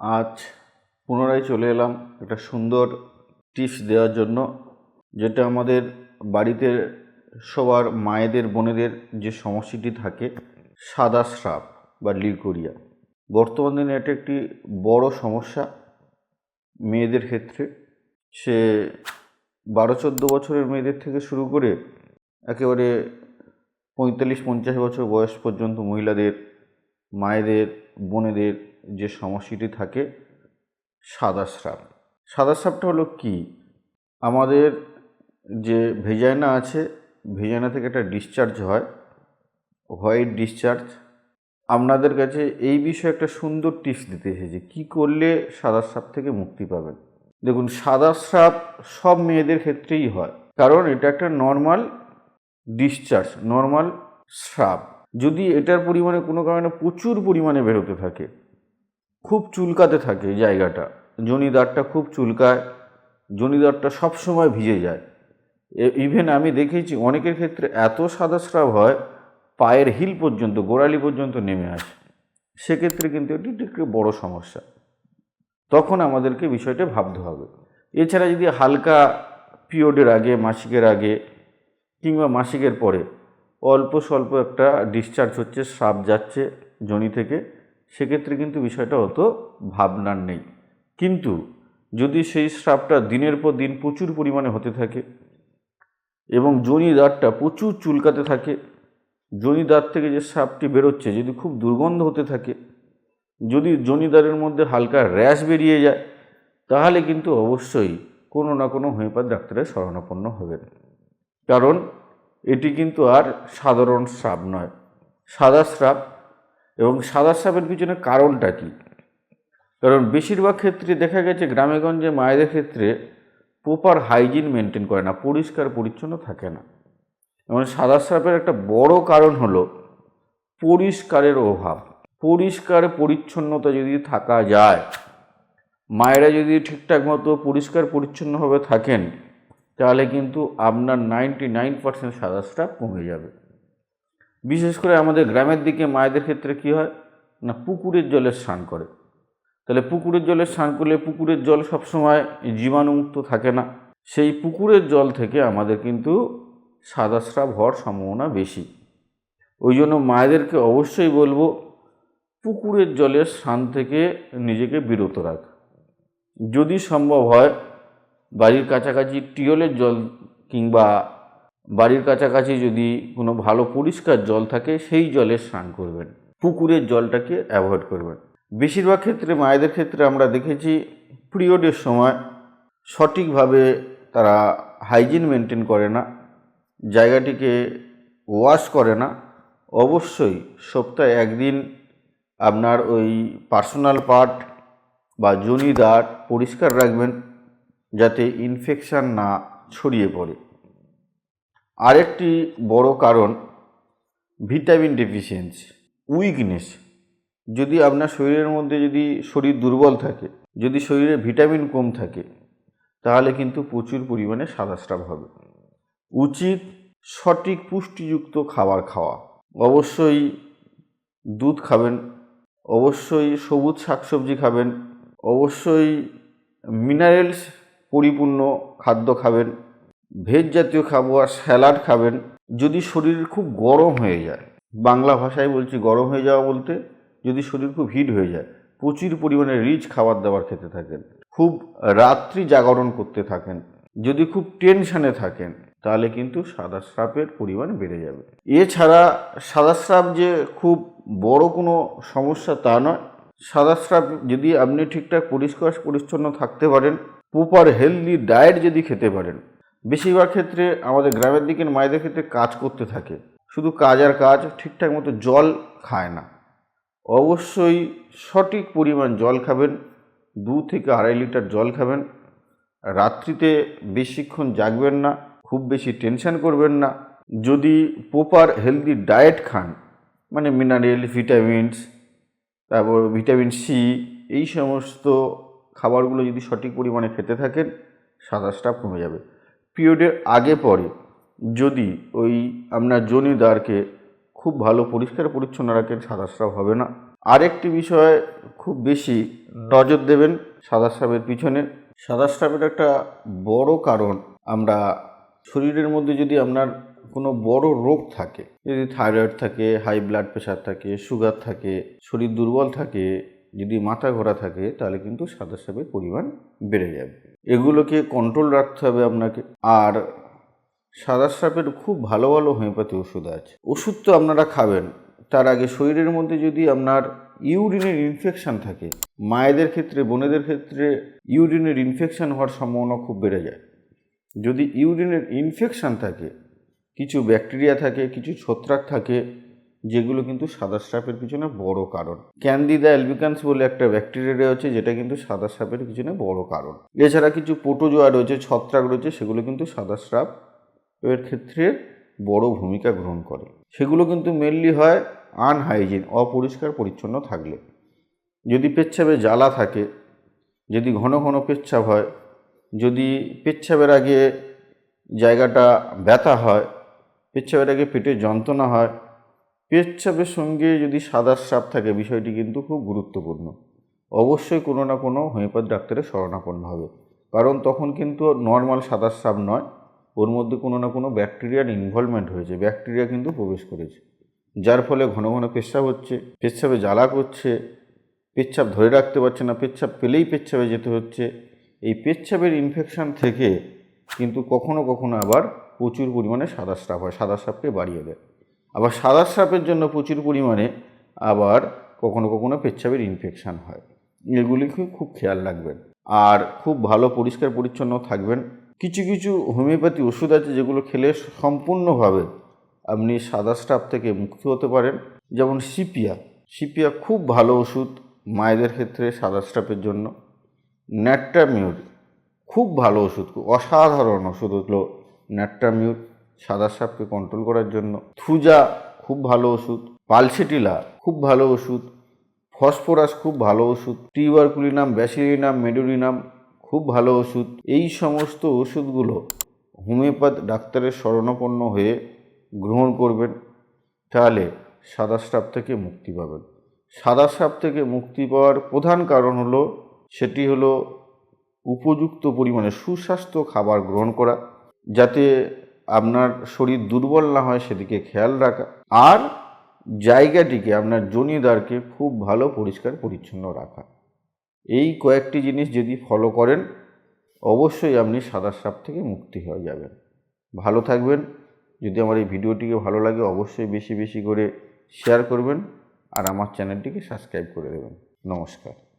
আজ পুনরায় চলে এলাম একটা সুন্দর টিপস দেওয়ার জন্য, যেটা আমাদের বাড়িতে সবার মায়েদের, বোনেদের যে সমস্যাটি থাকে, সাদা স্রাব বা লিকোরিয়া বর্তমান দিনে এটা একটি বড় সমস্যা মেয়েদের ক্ষেত্রে। সে বারো, চোদ্দ বছরের মেয়েদের থেকে শুরু করে একেবারে পঁয়তাল্লিশ, পঞ্চাশ বছর বয়স পর্যন্ত মহিলাদের, মায়েদের, বোনেদের যে সমস্যাটি থাকে সাদা স্রাব সাদা স্রাবটা হলো কি? আমাদের যে ভেজাইনা আছে, ভেজাইনা থেকে একটা ডিসচার্জ হয় হোয়াইট ডিসচার্জ আপনাদের কাছে এই বিষয়ে একটা সুন্দর টিপস দিতে এসেছি, কী করলে সাদা স্রাব থেকে মুক্তি পাবেন? দেখুন সাদা স্রাব সব মেয়েদের ক্ষেত্রেই হয়, কারণ এটা একটা নর্মাল ডিসচার্জ নর্মাল স্রাব। যদি এটার পরিমাণে কোনো কারণে প্রচুর পরিমাণে বেরোতে থাকে খুব চুলকাতে থাকে জায়গাটা। জনিদারটা খুব চুলকায়, জনিদারটা সবসময় ভিজে যায়। ইভেন আমি দেখেছি অনেকের ক্ষেত্রে এত সাদা স্রাব হয়, পায়ের হিল পর্যন্ত, গোড়ালি পর্যন্ত নেমে আসে। সেক্ষেত্রে কিন্তু এটি একটি বড় সমস্যা। তখন আমাদেরকে বিষয়টা ভাবতে হবে। এছাড়া যদি হালকা পিরিয়ডের আগে, মাসিকের আগে, কিংবা মাসিকের পরে, অল্প স্বল্প একটা ডিসচার্জ হচ্ছে, স্রাব যাচ্ছে জনি থেকে সেক্ষেত্রে কিন্তু বিষয়টা অত ভাবনার নেই। কিন্তু যদি সেই স্রাবটা দিনের পর দিন প্রচুর পরিমাণে হতে থাকে এবং জনিদারটা প্রচুর চুলকাতে থাকে জনিদার থেকে যে স্রাবটি বেরোচ্ছে যদি খুব দুর্গন্ধ হতে থাকে, যদি জনিদারের মধ্যে হালকা র্যাশ বেরিয়ে যায়, তাহলে কিন্তু অবশ্যই কোনো না কোনো হোমিওপ্যাথ ডাক্তারের শরণাপন্ন হবেন। কারণ এটি কিন্তু আর সাধারণ স্রাব নয়। সাদা স্রাব এবং সাদা সাপের পিছনে কারণটা কী? কারণ বেশিরভাগ ক্ষেত্রে দেখা গেছে গ্রামেগঞ্জে মায়েদের ক্ষেত্রে প্রপার হাইজিন মেনটেন করে না, পরিষ্কার পরিচ্ছন্ন থাকে না। এবং সাদা সাপের একটা বড় কারণ হলো পরিষ্কারের অভাব। পরিষ্কার পরিচ্ছন্নতা যদি থাকা যায়, মায়েরা যদি ঠিকঠাক মতো পরিষ্কার পরিচ্ছন্নভাবে থাকেন, তাহলে কিন্তু আপনার নাইনটি নাইন পার্সেন্ট সাদা কমে যাবে। বিশেষ করে আমাদের গ্রামের দিকে মায়েদের ক্ষেত্রে কী হয়? না, পুকুরের জলে স্নান করে। তাহলে পুকুরের জলে স্নান করলে পুকুরের জল সবসময় জীবাণুমুক্ত থাকে না। সেই পুকুরের জল থেকে আমাদের কিন্তু সাদা স্রাব হওয়ার সম্ভাবনা বেশি। ওই জন্য মায়েদেরকে অবশ্যই বলব, পুকুরের জলের স্নান থেকে নিজেকে বিরত রাখ। যদি সম্ভব হয়, বাড়ির কাছাকাছি টিওলের জল কিংবা বাড়ির কাছাকাছি যদি কোনো ভালো পরিষ্কার জল থাকে, সেই জলে স্নান করবেন। পুকুরের জলটাকে অ্যাভয়েড করবেন। বেশিরভাগ ক্ষেত্রে, মায়েদের ক্ষেত্রে আমরা দেখেছি, পিরিয়ডের সময় সঠিকভাবে তারা হাইজিন মেনটেন করে না, জায়গাটিকে ওয়াশ করে না। অবশ্যই সপ্তাহে একদিন আপনার ওই পার্সোনাল পার্ট বা জনিদার পরিষ্কার রাখবেন, যাতে ইনফেকশান না ছড়িয়ে পড়ে। আরেকটি বড় কারণ, ভিটামিন ডেফিসিয়েন্সি, উইকনেস। যদি আপনার শরীরের মধ্যে যদি শরীর দুর্বল থাকে, যদি শরীরে ভিটামিন কম থাকে, তাহলে কিন্তু প্রচুর পরিমাণে সাদা স্রাব হবে। উচিত সঠিক পুষ্টিযুক্ত খাবার খাওয়া। অবশ্যই দুধ খাবেন, অবশ্যই সবুজ শাকসবজি খাবেন, অবশ্যই মিনারেলস পরিপূর্ণ খাদ্য খাবেন। ভেজ জাতীয় খাবার স্যালাড খাবেন যদি শরীর খুব গরম হয়ে যায়। বাংলা ভাষায় বলছি গরম হয়ে যাওয়া বলতে যদি শরীর খুব হিট হয়ে যায়, প্রচুর পরিমাণে রিচ খাবার দাবার খেতে থাকেন, খুব রাত্রি জাগরণ করতে থাকেন, যদি খুব টেনশানে থাকেন, তাহলে কিন্তু সাদা স্রাবের পরিমাণ বেড়ে যাবে। এছাড়া সাদা স্রাব যে খুব বড় কোনো সমস্যা তা নয়। সাদা স্রাব যদি আপনি ঠিকঠাক পরিষ্কার পরিচ্ছন্ন থাকতে পারেন প্রপার হেলদি ডায়েট যদি খেতে পারেন বেশিরভাগ ক্ষেত্রে আমাদের গ্রামের দিকের মায়েদের ক্ষেত্রে কাজ করতে থাকে। শুধু কাজ আর কাজ ঠিকঠাক মতো জল খায় না। অবশ্যই সঠিক পরিমাণ জল খাবেন, দু থেকে আড়াই লিটার জল খাবেন। রাত্রিতে বেশিক্ষণ জাগবেন না, খুব বেশি টেনশন করবেন না। যদি প্রপার হেলদি ডায়েট খান মানে মিনারেল, ভিটামিনস, তারপর ভিটামিন সি, এই সমস্ত খাবারগুলো যদি সঠিক পরিমাণে খেতে থাকেন স্রাব কমে যাবে। পিরিয়ডের আগে পরে যদি ওই আপনার জনিদারকে খুব ভালো পরিষ্কার পরিচ্ছন্ন রাখেন সাদা স্রাব হবে না। আরেকটি বিষয়ে, খুব বেশি নজর দেবেন সাদা স্রাবের পিছনে। সাদা স্রাবের একটা বড় কারণ, আমরা শরীরের মধ্যে যদি আপনার কোনো বড় রোগ থাকে, যদি থাইরয়েড থাকে হাই ব্লাড প্রেশার থাকে সুগার থাকে, শরীর দুর্বল থাকে যদি মাথা ঘোরা থাকে, তাহলে কিন্তু সাদা সাপের পরিমাণ বেড়ে যাবে। এগুলোকে কন্ট্রোল রাখতে হবে আপনাকে। আর সাদা সাপের খুব ভালো ভালো হোমিওপ্যাথি ওষুধ আছে। ওষুধ তো আপনারা খাবেন। তার আগে শরীরের মধ্যে যদি আপনার ইউরিনের ইনফেকশান থাকে, মায়েদের ক্ষেত্রে, বোনেদের ক্ষেত্রে ইউরিনের ইনফেকশান হওয়ার সম্ভাবনা খুব বেড়ে যায়। যদি ইউরিনের ইনফেকশান থাকে, কিছু ব্যাকটেরিয়া থাকে, কিছু ছত্রাক থাকে যেগুলো কিন্তু সাদা স্রাপের পিছনে বড় কারণ। ক্যান্দিদা অ্যালবিকান্স বলে একটা ব্যাকটেরিয়া রয়েছে, যেটা কিন্তু সাদা স্রাপের পিছনে বড় কারণ। এছাড়া কিছু পোটোজোয়া রয়েছে, ছত্রাক রয়েছে, সেগুলো কিন্তু সাদা স্রাপ এর ক্ষেত্রে বড় ভূমিকা গ্রহণ করে। সেগুলো কিন্তু মেনলি হয় আনহাইজিন অপরিষ্কার পরিচ্ছন্ন থাকলে। যদি পেচ্ছাপে জ্বালা থাকে, যদি ঘন ঘন পেচ্ছাপ হয়, যদি পেচ্ছাপের আগে জায়গাটা ব্যথা হয়, পেচ্ছাপের আগে পেটে যন্ত্রণা হয় পেচ্ছাপের সঙ্গে যদি সাদার সাপ থাকে, বিষয়টি কিন্তু খুব গুরুত্বপূর্ণ। অবশ্যই কোনো না কোনো হোমিওপ্যাথ ডাক্তারের শরণাপন্ন হবে। কারণ তখন কিন্তু নর্মাল সাদার সাপ নয়, ওর মধ্যে কোনো না কোনো ব্যাকটেরিয়ার ইনভলভমেন্ট হয়েছে, ব্যাকটেরিয়া কিন্তু প্রবেশ করেছে। যার ফলে ঘন ঘন পেচ্ছাপ হচ্ছে, পেচ্ছাপে জ্বালা করছে, পেচ্ছাপ ধরে রাখতে পারছে না, পেচ্ছাপ পেলেই পেচ্ছাপে যেতে হচ্ছে। এই পেচ্ছাপের ইনফেকশন থেকে কিন্তু কখনো কখনো আবার প্রচুর পরিমাণে সাদা স্রাপ হয় সাদা স্রাপকে বাড়িয়ে দেয়। আবার সাদা স্রাপের জন্য প্রচুর পরিমাণে আবার কখনো কখনো পেচ্ছাপের ইনফেকশান হয়। এগুলিকে খুব খেয়াল রাখবেন। আর খুব ভালো, পরিষ্কার, পরিচ্ছন্ন থাকবেন। কিছু কিছু হোমিওপ্যাথি ওষুধ আছে যেগুলো খেলে সম্পূর্ণভাবে আপনি সাদা স্রাপ থেকে মুক্ত হতে পারেন। যেমন সিপিয়া। সিপিয়া খুব ভালো ওষুধ মায়েদের ক্ষেত্রে সাদা স্রাপের জন্য। ন্যাট্টামিউর খুব ভালো ওষুধ। অসাধারণ ওষুধ হলো ন্যাট্টামিউর সাদা সাপকে কন্ট্রোল করার জন্য। থুজা খুব ভালো ওষুধ, পালসেটিলা খুব ভালো ওষুধ, ফসফরাস খুব ভালো ওষুধ, টিউবারকুলিনাম, ব্যাসিলিনাম মেডোরিনাম খুব ভালো ওষুধ। এই সমস্ত ওষুধগুলো হোমিওপ্যাথ ডাক্তারের শরণাপন্ন হয়ে গ্রহণ করবেন, তাহলে সাদা স্রাপ থেকে মুক্তি পাবেন। সাদা সাপ থেকে মুক্তি পাওয়ার প্রধান কারণ হলো, সেটি হলো উপযুক্ত পরিমাণে সুস্বাস্থ্য খাবার গ্রহণ করা, যাতে আপনার শরীর দুর্বল না হয় সেদিকে খেয়াল রাখা। আর জায়গাটিকে, আপনার জনিদারকে খুব ভালো পরিষ্কার পরিচ্ছন্ন রাখা। এই কয়েকটি জিনিস যদি ফলো করেন, অবশ্যই আপনি সাদা সাপ থেকে মুক্তি হয়ে যাবেন। ভালো থাকবেন। যদি আমার এই ভিডিওটিকে ভালো লাগে, অবশ্যই বেশি বেশি করে শেয়ার করবেন। আর আমার চ্যানেলটিকে সাবস্ক্রাইব করে দেবেন। নমস্কার।